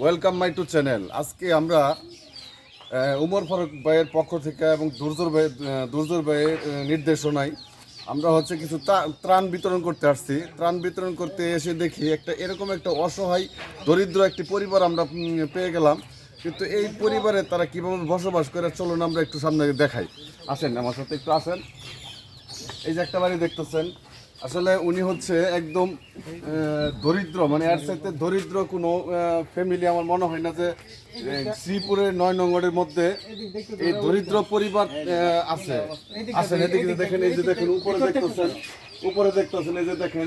Welcome my to channel আজকে আমরা উমর ফারুক ভাইয়ের পক্ষ থেকে এবং দুর্জোর ভাই দুর্জোর ভাইয়ের নির্দেশনায় আমরা হচ্ছে কিছু ত্রা- ত্রাণ বিতরণ করতে আসছি। ত্রাণ বিতরণ করতে এসে দেখি একটা, এরকম একটা অসহায়, দরিদ্র একটি পরিবার আমরা পেয়ে গেলাম। কিন্তু এই পরিবারে তারা কীভাবে বসবাস করে, চলুন আমরা একটু সামনে দেখাই। আসেন, আমার সাথে একটু আসেন। এই যে একটা বাড়ি দেখতেছেন। আসলে উনি হচ্ছে একদম দরিদ্র মানে এর সাথে দরিদ্র কোনো ফ্যামিলি আমার মনে হয় না যে শ্রীপুরের নয় নম্বরের মধ্যে এই দরিদ্র পরিবার আছে। আসেন এদিকে দেখেন এই যে দেখেন উপরে দেখতেছেন উপরে দেখতেছেন এই যে দেখেন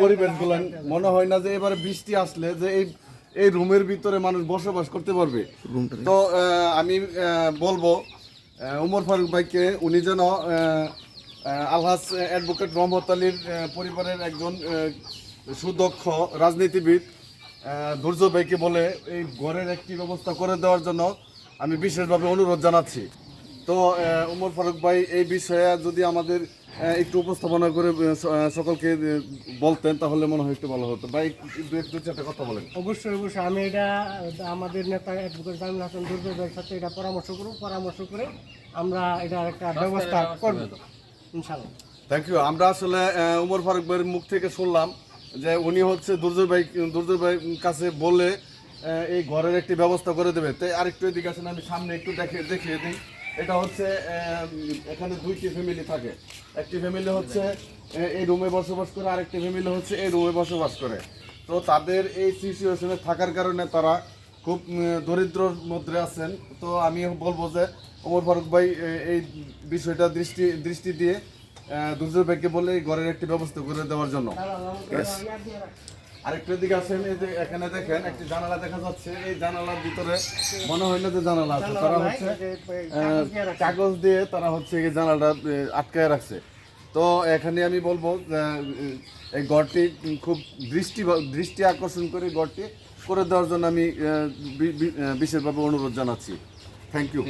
পরিবেশগুলো মনে হয় না যে এবারে বৃষ্টি আসলে যে এই এই রুমের ভিতরে মানুষ বসবাস করতে পারবে। তো আমি বলব উমর ফারুক ভাইকে উনি যেন আলহাজ অ্যাডভোকেট রহমত আলীর পরিবারের একজন সুদক্ষ রাজনীতিবিদ দুর্য ভাইকে বলে এই ঘরের একটি ব্যবস্থা করে দেওয়ার জন্য আমি বিশেষভাবে অনুরোধ জানাচ্ছি। তো উমর ফারুক ভাই এই বিষয়ে যদি আমাদের একটু উপস্থাপনা করে সকলকে বলতেন তাহলে মনে হয় একটু ভালো হতো। ভাই দু এক দু চারটা কথা বলেন। অবশ্যই অবশ্যই। আমি এটা আমাদের নেতা অ্যাডভোকেট জামিল হাসান দুর্গের সাথে এটা পরামর্শ করব। পরামর্শ করে আমরা এটার একটা ব্যবস্থা করব। ইনশাল্লাহ থ্যাংক ইউ আমরা আসলে উমর ফারুক ভাইয়ের মুখ থেকে শুনলাম যে উনি হচ্ছে দুর্জয় ভাই দুর্জয় ভাই কাছে বলে এই ঘরের একটি ব্যবস্থা করে দেবে। তাই আরেকটু এদিকে আসেন, আমি সামনে একটু দেখে, দেখিয়ে দিই। এটা হচ্ছে এখানে দুইটি ফ্যামিলি থাকে। একটি ফ্যামিলি হচ্ছে এই রুমে বসবাস করে, আরেকটি ফ্যামিলি হচ্ছে এই রুমে বসবাস করে। তো তাদের এই সিচুয়েশনে থাকার কারণে তারা খুব দরিদ্রর মধ্যে আছেন। তো আমি বলব যে ওমর ফারুক ভাই এই বিষয়টা দৃষ্টি দৃষ্টি দিয়ে দুর্যোগ ভাইকে বলে এই ঘরের একটি ব্যবস্থা করে দেওয়ার জন্য। আরেকটু দিকে আসেন এই যে এখানে দেখেন একটি জানালা দেখা যাচ্ছে। এই জানালার ভিতরে মনে হয় না যে জানালা আছে তারা হচ্ছে কাগজ দিয়ে তারা হচ্ছে এই জানালাটা আটকায় রাখছে। তো এখানে আমি বলব এই ঘরটি খুব দৃষ্টি দৃষ্টি আকর্ষণ করে ঘরটি করে দেওয়ার জন্য আমি বিশেষভাবে অনুরোধ জানাচ্ছি। Thank you